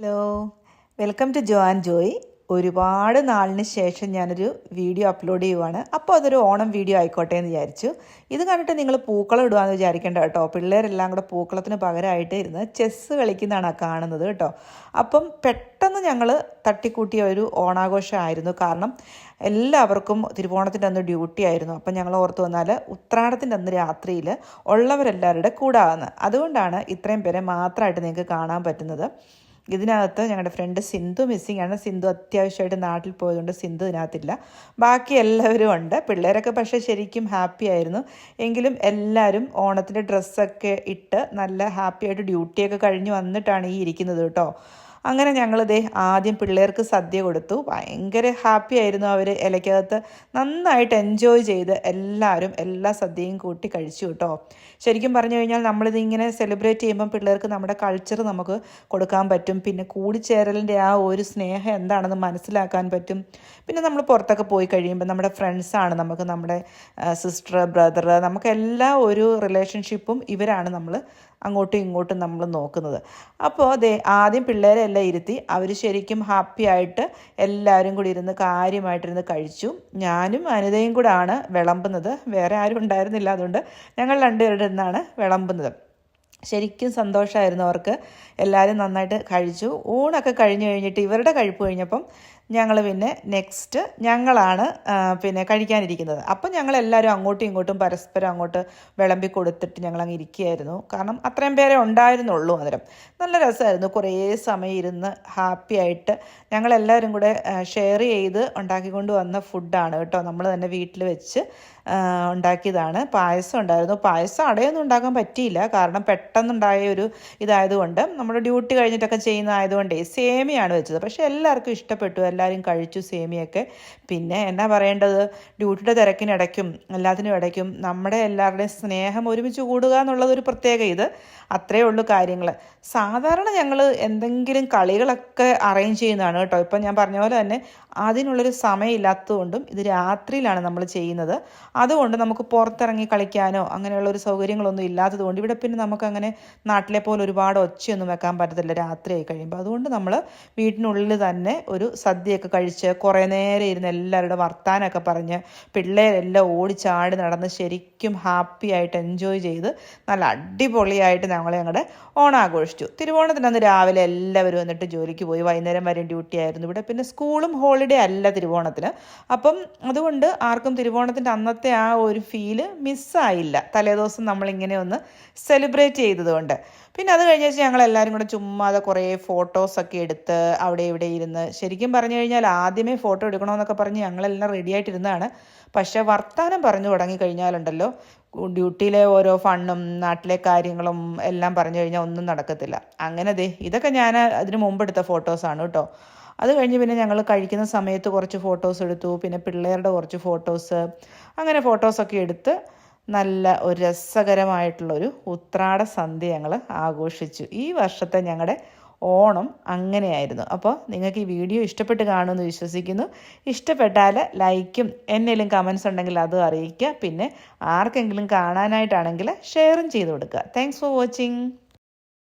Hello. Welcome to Jo and Joy. ഒരുപാട് നാളിന് ശേഷം ഞാനൊരു വീഡിയോ അപ്ലോഡ് ചെയ്യുവാണ്. അപ്പോൾ അതൊരു ഓണം വീഡിയോ ആയിക്കോട്ടെ എന്ന് വിചാരിച്ചു. ഇത് കണ്ടിട്ട് നിങ്ങൾ പൂക്കളം ഇടുകയെന്ന് വിചാരിക്കേണ്ട കേട്ടോ. പിള്ളേരെല്ലാം കൂടെ പൂക്കളത്തിന് പകരമായിട്ട് ഇരുന്ന് ചെസ്സ് കളിക്കുന്നതാണ് കാണുന്നത് കേട്ടോ. അപ്പം പെട്ടെന്ന് ഞങ്ങൾ തട്ടിക്കൂട്ടിയ ഒരു ഓണാഘോഷമായിരുന്നു. കാരണം എല്ലാവർക്കും തിരുവോണത്തിന്റെ അന്ന് ഡ്യൂട്ടി ആയിരുന്നു. അപ്പം ഞങ്ങൾ ഓർത്ത് വന്നാൽ ഉത്രാടത്തിന്റെ അന്ന് രാത്രിയിൽ ഉള്ളവരെല്ലാവരുടെ കൂടാകുന്നത് അതുകൊണ്ടാണ് ഇത്രയും പേരെ മാത്രമായിട്ട് നിങ്ങൾക്ക് കാണാൻ പറ്റുന്നത്. ഇതിനകത്ത് ഞങ്ങളുടെ ഫ്രണ്ട് സിന്ധു മിസ്സിംഗ് ആണ്. സിന്ധു അത്യാവശ്യമായിട്ട് നാട്ടിൽ പോയതുകൊണ്ട് സിന്ധു ഇതിനകത്തില്ല. ബാക്കി എല്ലാവരും ഉണ്ട്. പിള്ളേരൊക്കെ പക്ഷേ ശരിക്കും ഹാപ്പി ആയിരുന്നു. എങ്കിലും എല്ലാവരും ഓണത്തിന്റെ ഡ്രസ്സൊക്കെ ഇട്ട് നല്ല ഹാപ്പിയായിട്ട് ഡ്യൂട്ടിയൊക്കെ കഴിഞ്ഞ് വന്നിട്ടാണ് ഈ ഇരിക്കുന്നത് കേട്ടോ. അങ്ങനെ ഞങ്ങളിതേ ആദ്യം പിള്ളേർക്ക് സദ്യ കൊടുത്തു. ഭയങ്കര ഹാപ്പി ആയിരുന്നു അവർ ഇലയ്ക്കകത്ത് നന്നായിട്ട് എൻജോയ് ചെയ്ത് എല്ലാവരും എല്ലാ സദ്യയും കൂട്ടി കഴിച്ചു കേട്ടോ. ശരിക്കും പറഞ്ഞു കഴിഞ്ഞാൽ നമ്മളിത് ഇങ്ങനെ സെലിബ്രേറ്റ് ചെയ്യുമ്പം പിള്ളേർക്ക് നമ്മുടെ കൾച്ചർ നമുക്ക് കൊടുക്കാൻ പറ്റും. പിന്നെ കൂടിച്ചേരലിന്റെ ആ ഒരു സ്നേഹം എന്താണെന്ന് മനസ്സിലാക്കാൻ പറ്റും. പിന്നെ നമ്മൾ പുറത്തൊക്കെ പോയി കഴിയുമ്പോൾ നമ്മുടെ ഫ്രണ്ട്സാണ് നമുക്ക് നമ്മുടെ സിസ്റ്റർ ബ്രദർ നമുക്ക് എല്ലാ ഒരു റിലേഷൻഷിപ്പും ഇവരാണ് നമ്മൾ അങ്ങോട്ടും ഇങ്ങോട്ടും നമ്മൾ നോക്കുന്നത്. അപ്പോൾ അതെ ആദ്യം പിള്ളേരെ എല്ലാം ഇരുത്തി അവർ ശരിക്കും ഹാപ്പി ആയിട്ട് എല്ലാവരും കൂടി ഇരുന്ന് കാര്യമായിട്ടിരുന്ന് കഴിച്ചു. ഞാനും അനിതയും കൂടെ ആണ് വിളമ്പുന്നത്. വേറെ ആരും ഉണ്ടായിരുന്നില്ല. അതുകൊണ്ട് ഞങ്ങൾ രണ്ടുപേരുടെ ഇരുന്നാണ് വിളമ്പുന്നത്. ശരിക്കും സന്തോഷമായിരുന്നു അവർക്ക്. എല്ലാവരും നന്നായിട്ട് കഴിച്ചു. ഊണൊക്കെ കഴിഞ്ഞ് കഴിഞ്ഞിട്ട് ഇവരുടെ കഴിപ്പ് കഴിഞ്ഞപ്പം ഞങ്ങൾ പിന്നെ നെക്സ്റ്റ് ഞങ്ങളാണ് പിന്നെ കഴിക്കാനിരിക്കുന്നത്. അപ്പം ഞങ്ങൾ എല്ലാവരും അങ്ങോട്ടും ഇങ്ങോട്ടും പരസ്പരം അങ്ങോട്ട് വിളമ്പി കൊടുത്തിട്ട് ഞങ്ങൾ അങ്ങ് ഇരിക്കുകയായിരുന്നു. കാരണം അത്രയും പേരെ ഉണ്ടായിരുന്നുള്ളൂ അന്നേരം. നല്ല രസമായിരുന്നു. കുറേ സമയം ഇരുന്ന് ഹാപ്പി ആയിട്ട് ഞങ്ങളെല്ലാവരും കൂടെ ഷെയർ ചെയ്ത് ഉണ്ടാക്കിക്കൊണ്ട് വന്ന ഫുഡാണ് കേട്ടോ. നമ്മൾ തന്നെ വീട്ടിൽ വെച്ച് ഉണ്ടാക്കിയതാണ്. പായസം ഉണ്ടായിരുന്നു. പായസം അടയൊന്നും ഉണ്ടാക്കാൻ പറ്റിയില്ല. കാരണം പെട്ടെന്നുണ്ടായ ഒരു ഇതായതുകൊണ്ട് നമ്മൾ ഡ്യൂട്ടി കഴിഞ്ഞിട്ടൊക്കെ ചെയ്യുന്ന ആയതുകൊണ്ടേ സേമിയാണ് വെച്ചത്. പക്ഷേ എല്ലാവർക്കും ഇഷ്ടപ്പെട്ടു. എല്ലാവരും കഴിച്ചു സേമിയൊക്കെ. പിന്നെ എന്നാ പറയേണ്ടത്? ഡ്യൂട്ടിയുടെ തിരക്കിനിടയ്ക്കും എല്ലാത്തിനും ഇടയ്ക്കും നമ്മുടെ എല്ലാവരുടെയും സ്നേഹം ഒരുമിച്ച് കൂടുക എന്നുള്ളതൊരു പ്രത്യേക ഇത്. അത്രയേ ഉള്ളൂ കാര്യങ്ങൾ സാധാരണ ഞങ്ങൾ എന്തെങ്കിലും കളികളൊക്കെ അറേഞ്ച് ചെയ്യുന്നതാണ് കേട്ടോ. ഇപ്പം ഞാൻ പറഞ്ഞ പോലെ തന്നെ അതിനുള്ളൊരു സമയമില്ലാത്തതുകൊണ്ടും ഇത് രാത്രിയിലാണ് നമ്മൾ ചെയ്യുന്നത്. അതുകൊണ്ട് നമുക്ക് പുറത്തിറങ്ങി കളിക്കാനോ അങ്ങനെയുള്ള ഒരു സൗകര്യങ്ങളൊന്നും ഇല്ലാത്തതുകൊണ്ട് ഇവിടെ പിന്നെ നമുക്ക് നാട്ടിലെ പോലെ ഒരുപാട് ഒച്ചയൊന്നും വെക്കാൻ പറ്റത്തില്ല രാത്രിയായി കഴിയുമ്പോൾ അതുകൊണ്ട് നമ്മൾ വീട്ടിനുള്ളിൽ തന്നെ ഒരു സദ്യയൊക്കെ കഴിച്ച് കുറേ നേരം ഇരുന്ന് എല്ലാവരുടെ വർത്താനമൊക്കെ പറഞ്ഞ് പിള്ളേരെല്ലാം ഓടിച്ചാടി നടന്ന് ശരിക്കും ഹാപ്പി ആയിട്ട് എൻജോയ് ചെയ്ത് നല്ല അടിപൊളിയായിട്ട് ഞങ്ങൾ ഞങ്ങളുടെ ഓണാഘോഷിച്ചു. തിരുവോണത്തിന് അന്ന് രാവിലെ എല്ലാവരും വന്നിട്ട് ജോലിക്ക് പോയി. വൈകുന്നേരം വരെ ഡ്യൂട്ടി ആയിരുന്നു ഇവിടെ. പിന്നെ സ്കൂളും ഹോളിഡേ അല്ല തിരുവോണത്തിന്. അപ്പം അതുകൊണ്ട് ആർക്കും തിരുവോണത്തിന്റെ അന്നത്തെ ആ ഒരു ഫീൽ മിസ്സായില്ല. തലേദിവസം നമ്മളിങ്ങനെ ഒന്ന് സെലിബ്രേറ്റ് ചെയ്തതുകൊണ്ട്. പിന്നെ അത് കഴിഞ്ഞ ഞങ്ങൾ എല്ലാവരും കൂടെ ചുമ്മാതെ കുറേ ഫോട്ടോസൊക്കെ എടുത്ത് അവിടെ ഇവിടെ ഇരുന്ന് ശരിക്കും പറഞ്ഞു കഴിഞ്ഞാൽ ആദ്യമേ ഫോട്ടോ എടുക്കണമെന്നൊക്കെ പറഞ്ഞ് ഞങ്ങളെല്ലാം റെഡി ആയിട്ടിരുന്നതാണ്. പക്ഷേ വർത്തമാനം പറഞ്ഞു തുടങ്ങി കഴിഞ്ഞാലുണ്ടല്ലോ ഡ്യൂട്ടിയിലെ ഓരോ ഫണ്ണും നാട്ടിലെ കാര്യങ്ങളും എല്ലാം പറഞ്ഞു കഴിഞ്ഞാൽ ഒന്നും നടക്കത്തില്ല. അങ്ങനെ ദേ ഇതൊക്കെ ഞാൻ അതിന് മുമ്പ് എടുത്ത ഫോട്ടോസാണ് കേട്ടോ. അത് കഴിഞ്ഞ് പിന്നെ ഞങ്ങൾ കഴിക്കുന്ന സമയത്ത് കുറച്ച് ഫോട്ടോസ് എടുത്തു. പിന്നെ പിള്ളേരുടെ കുറച്ച് ഫോട്ടോസ് അങ്ങനെ ഫോട്ടോസൊക്കെ എടുത്ത് നല്ല ഒരു രസകരമായിട്ടുള്ളൊരു ഉത്രാട സന്ധ്യ ഞങ്ങൾ ആഘോഷിച്ചു. ഈ വർഷത്തെ ഞങ്ങളുടെ ഓണം അങ്ങനെയായിരുന്നു. അപ്പോൾ നിങ്ങൾക്ക് ഈ വീഡിയോ ഇഷ്ടപ്പെട്ട് കാണുമെന്ന് വിശ്വസിക്കുന്നു. ഇഷ്ടപ്പെട്ടാൽ ലൈക്കും എന്നേലും കമൻസ് ഉണ്ടെങ്കിൽ അതും അറിയിക്കുക. പിന്നെ ആർക്കെങ്കിലും കാണാനായിട്ടാണെങ്കിൽ ഷെയറും ചെയ്ത് കൊടുക്കുക. Thanks for watching